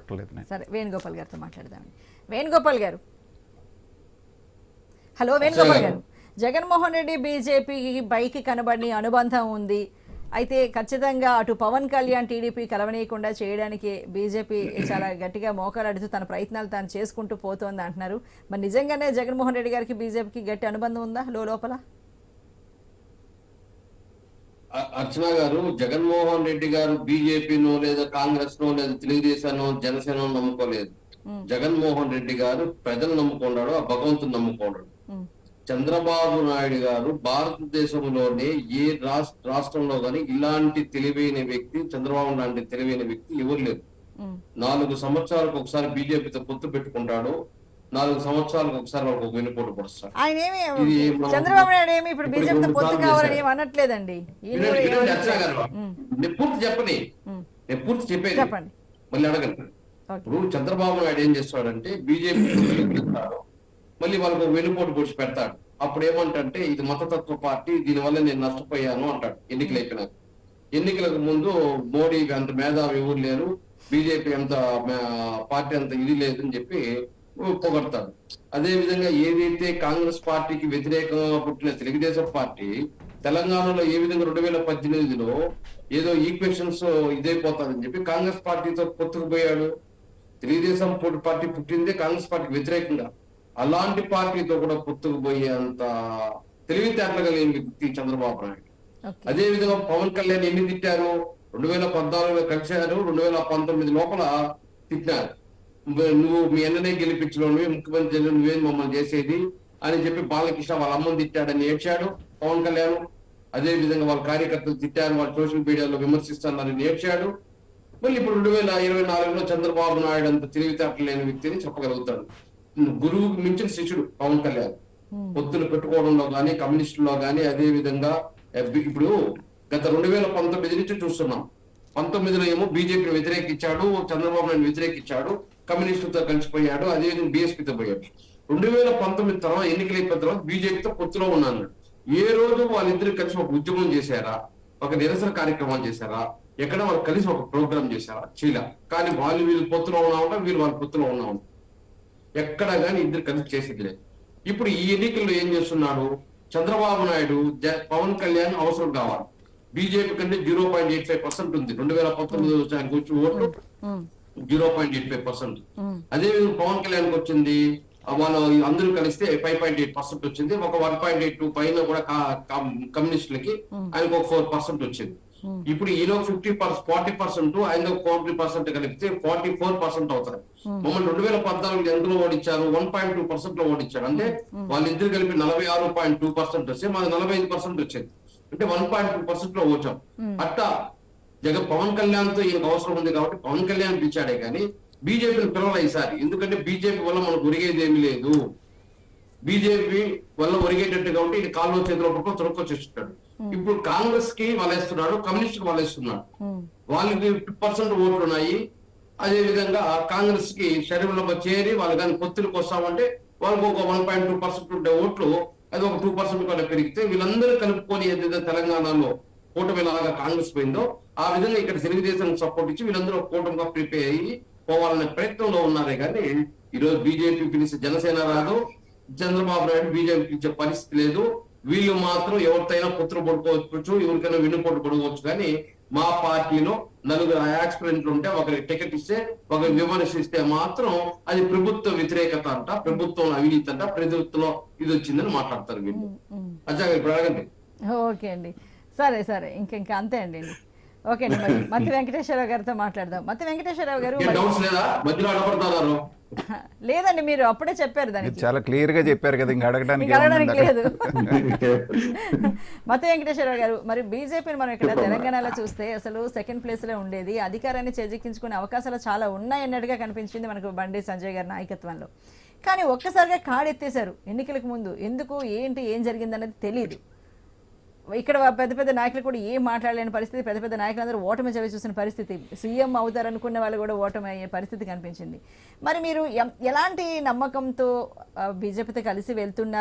చెప్పట్లేదు నేను. సరే వేణుగోపాల్ గారితో మాట్లాడదామండి. వేణుగోపాల్ గారు. హలో వేణుగోపాల్ గారు. జగన్మోహన్ రెడ్డి బీజేపీకి బైక్ కనబడిన అనుబంధం ఉంది. అయితే ఖచ్చితంగా అటు పవన్ కళ్యాణ్ టీడీపీ కలవనీయకుండా చేయడానికి బీజేపీ చాలా గట్టిగా మోకాలాడుతూ తన ప్రయత్నాలు తాను చేసుకుంటూ పోతోంది అంటున్నారు. మరి నిజంగానే జగన్మోహన్ రెడ్డి గారికి బీజేపీకి గట్టి అనుబంధం ఉందా? లో లోపల. అర్చన గారు జగన్మోహన్ రెడ్డి గారు బీజేపీనో లేదా కాంగ్రెస్ నో లేదా తెలుగుదేశానో జనసేన నమ్ముకోలేదు. జగన్మోహన్ రెడ్డి గారు ప్రజలు నమ్ముకున్నాడు ఆ భగవంతుని నమ్ముకున్నాడు ఉమ్, చంద్రబాబు నాయుడు గారు భారతదేశంలోనే ఏ రాష్ట్ర రాష్ట్రంలో గాని ఇలాంటి తెలివైన వ్యక్తి చంద్రబాబు లాంటి తెలివైన వ్యక్తి ఎవరు లేరు. నాలుగు సంవత్సరాలకు ఒకసారి బీజేపీతో పొత్తు పెట్టుకుంటాడు. నాలుగు సంవత్సరాలకు ఒకసారి వాళ్ళకు ఒక వెనుపోటు పడుస్తాడు ఆయన ఏమి చంద్రబాబు నాయుడు ఏమి ఇప్పుడు బీజేపీతో పొత్తు కావాలని. ఏమి అనట్లేదండి. నేను పూర్తి చెప్పని నేను పూర్తి చెప్పేది చెప్పండి. మళ్ళీ అడగండి. ఓకే. ఇప్పుడు చంద్రబాబు నాయుడు ఏం చేస్తాడంటే బీజేపీ మళ్ళీ వాళ్ళకు వెనుపోటు పొడిచి పెడతాడు. అప్పుడు ఏమంటే ఇది మతతత్వ పార్టీ దీనివల్ల నేను నష్టపోయాను అంటాడు ఎన్నికలు అయిపోయినాక. ఎన్నికలకు ముందు మోడీ అంత మేధావి ఎవరు లేరు బీజేపీ అంత పార్టీ అంత ఇది లేదని చెప్పి పొగడతాడు అదే విధంగా ఏదైతే కాంగ్రెస్ పార్టీకి వ్యతిరేకంగా పుట్టిన తెలుగుదేశం పార్టీ తెలంగాణలో ఏ విధంగా రెండు వేల పద్దెనిమిదిలో ఏదో ఈక్వేషన్స్ ఇదైపోతాదని చెప్పి కాంగ్రెస్ పార్టీతో పొత్తుకు పోయాడు తెలుగుదేశం పార్టీ పుట్టిందే కాంగ్రెస్ పార్టీకి వ్యతిరేకంగా. అలాంటి పార్టీతో కూడా పొత్తుకు పోయే అంత తెలివితేటలుగా లేని వ్యక్తి చంద్రబాబు నాయుడు. అదే విధంగా పవన్ కళ్యాణ్ ఎన్ని తిట్టారు? రెండు వేల పద్నాలుగులో కలిశారు రెండు వేల పంతొమ్మిది లోపల తిట్టారు నువ్వు- మీ అన్ననే గెలిపించడం నువ్వే ముఖ్యమంత్రి నువ్వేం మమ్మల్ని చేసేది అని చెప్పి బాలకృష్ణ వాళ్ళ అమ్మని తిట్టాడని ఏడ్చాడు పవన్ కళ్యాణ్. అదే విధంగా వాళ్ళ కార్యకర్తలు తిట్టారు వాళ్ళు సోషల్ మీడియాలో విమర్శిస్తున్నారని ఏడ్చాడు. మళ్ళీ ఇప్పుడు రెండు వేల ఇరవై నాలుగులో చంద్రబాబు నాయుడు అంత తెలివితేటలు లేని వ్యక్తిని చెప్పగలుగుతాడు. గురువుకు మించిన శిష్యుడు పవన్ కళ్యాణ్. పొత్తులు పెట్టుకోవడంలో కానీ కమ్యూనిస్టులో కానీ అదే విధంగా ఇప్పుడు గత రెండు వేల పంతొమ్మిది నుంచి చూస్తున్నాం. పంతొమ్మిదిలో ఏమో బీజేపీని వ్యతిరేకించాడు చంద్రబాబు నాయుడు వ్యతిరేకించాడు. కమ్యూనిస్టులతో కలిసిపోయాడు అదేవిధంగా బీఎస్పీతో పోయాడు రెండు వేల పంతొమ్మిది తర్వాత ఎన్నికలు అయిపోయిన తర్వాత బీజేపీతో పొత్తులో ఉన్నాను. ఏ రోజు వాళ్ళిద్దరు కలిసి ఒక ఉద్యమం చేశారా? ఒక నిరసన కార్యక్రమం చేశారా? ఎక్కడ వాళ్ళు కలిసి ఒక ప్రోగ్రామ్ చేశారా? చీల. కానీ వాళ్ళు వీళ్ళు పొత్తులో ఉన్నా ఉంటా వీళ్ళు వాళ్ళ పొత్తులో ఉన్నా ఎక్కడ కానీ ఇద్దరు కలిసి చేసేది లేదు. ఇప్పుడు ఈ ఎన్నికల్లో ఏం చేస్తున్నాడు? చంద్రబాబు నాయుడు పవన్ కళ్యాణ్ అవసరం కావాలి. బీజేపీ కంటే zero point eight five percent ఉంది. రెండు వేల పంతొమ్మిది వచ్చి ఓట్లు. Zero point eight five percent అదే విధంగా పవన్ కళ్యాణ్ వచ్చింది వాళ్ళు అందరూ కలిస్తే ఫైవ్ పాయింట్ ఎయిట్ పర్సెంట్ వచ్చింది. ఒక వన్ పాయింట్ ఎయిట్ టూ పైన కూడా కమ్యూనిస్టులకి ఆయనకు ఒక ఫోర్ పర్సెంట్ వచ్చింది. Hmm. ఇప్పుడు ఈయన ఫిఫ్టీ పర్సెంట్ ఫార్టీ పర్సెంట్ ఆయన ఫార్టీ పర్సెంట్ కలిపితే ఫార్టీ ఫోర్ పర్సెంట్ అవుతారు. మమ్మల్ని రెండు వేల పద్నాలుగు ఎంతలో ఓడించారు? వన్ పాయింట్ టూ పర్సెంట్లో ఓడించారు. అంటే వాళ్ళిద్దరు కలిపి నలభై ఆరు పాయింట్ టూ పర్సెంట్ వస్తే మాది నలభై ఐదు పర్సెంట్ వచ్చేది. అంటే వన్ పాయింట్ టూ పర్సెంట్లో వచ్చాం అట్టా జగన్ పవన్ కళ్యాణ్తో ఈయనకు అవసరం ఉంది కాబట్టి పవన్ కళ్యాణ్ పిలిచాడే కానీ బీజేపీని పిలవాలి ఈసారి. ఎందుకంటే బీజేపీ వల్ల మనకు ఒరిగేది ఏమీ లేదు. బీజేపీ వల్ల ఒరిగేటట్టు కాబట్టి ఈయన కాళ్ళు చేతిలో పట్టుకొని తురకొచ్చేస్తున్నాడు ఇప్పుడు కాంగ్రెస్కి వలేస్తున్నాడు కమ్యూనిస్ట్కి వలేస్తున్నాడు వాళ్ళకి ఫిఫ్టీ పర్సెంట్ ఓట్లు ఉన్నాయి. అదే విధంగా కాంగ్రెస్కి శరీరంలో చేరి వాళ్ళు కానీ పొత్తులకు వస్తామంటే వాళ్ళకి ఒక వన్ పాయింట్ టూ పర్సెంట్ ఉండే ఓట్లు అది ఒక టూ పర్సెంట్ కూడా పెరిగితే వీళ్ళందరూ కలుపుకొని ఏదైతే తెలంగాణలో కూటమి లాగా కాంగ్రెస్ పోయిందో ఆ విధంగా ఇక్కడ తెలుగుదేశం సపోర్ట్ ఇచ్చి వీళ్ళందరూ కూటమిగా ప్రిపేర్ అయ్యి పోవాలనే ప్రయత్నంలో ఉన్నారే కానీ ఈరోజు బీజేపీ పిలిచి జనసేన రాదు చంద్రబాబు నాయుడు బీజేపీ పిలిచే పరిస్థితి లేదు. వీళ్ళు మాత్రం ఎవరితైనా పుత్ర పడుకోవచ్చు ఎవరికైనా వెన్నుపోటు పడుకోవచ్చు కానీ మా పార్టీలో నలుగురు యాక్స్పరెంట్లు ఉంటే ఒకరికి టికెట్ ఇస్తే ఒకరికి విమర్శిస్తే మాత్రం అది ప్రభుత్వ వ్యతిరేకత అంట ప్రభుత్వం అవినీతి అంట ప్రభుత్వంలో ఇది వచ్చిందని మాట్లాడతారు వీళ్ళు. అచ్చా ఇప్పుడు అడగండి. ఓకే అండి. సరే సరే. ఇంక ఇంకా అంతే అండి. ఓకే అండి మరి. మత్తి వెంకటేశ్వరరావు గారితో మాట్లాడదాం. మత్తి వెంకటేశ్వరరావు గారు లేదండి మీరు అప్పుడే చెప్పారు దానికి. చాలా క్లియర్గా చెప్పారు కదా ఇంకా అడగడానికి అడగడానికి లేదు. మత వెంకటేశ్వరరావు గారు మరి బీజేపీని మనం ఇక్కడ తెలంగాణలో చూస్తే అసలు సెకండ్ ప్లేస్లో ఉండేది అధికారాన్ని చేజిక్కించుకునే అవకాశాలు చాలా ఉన్నాయన్నట్టుగా కనిపించింది మనకు బండి సంజయ్ గారి నాయకత్వంలో. కానీ ఒక్కసారిగా కాడెత్తేశారు ఎన్నికలకు ముందు. ఎందుకు ఏంటి ఏం జరిగిందన్నది తెలియదు ఇక్కడ పెద్ద పెద్ద నాయకులు కూడా ఏం మాట్లాడలేని పరిస్థితి. పెద్ద పెద్ద నాయకులందరూ ఓటమి చవి చూసిన పరిస్థితి. సీఎం అవుతారనుకున్న వాళ్ళు కూడా ఓటమి అయ్యే పరిస్థితి కనిపించింది. మరి మీరు ఎం- ఎలాంటి నమ్మకంతో బీజేపీతో కలిసి వెళ్తున్నారు?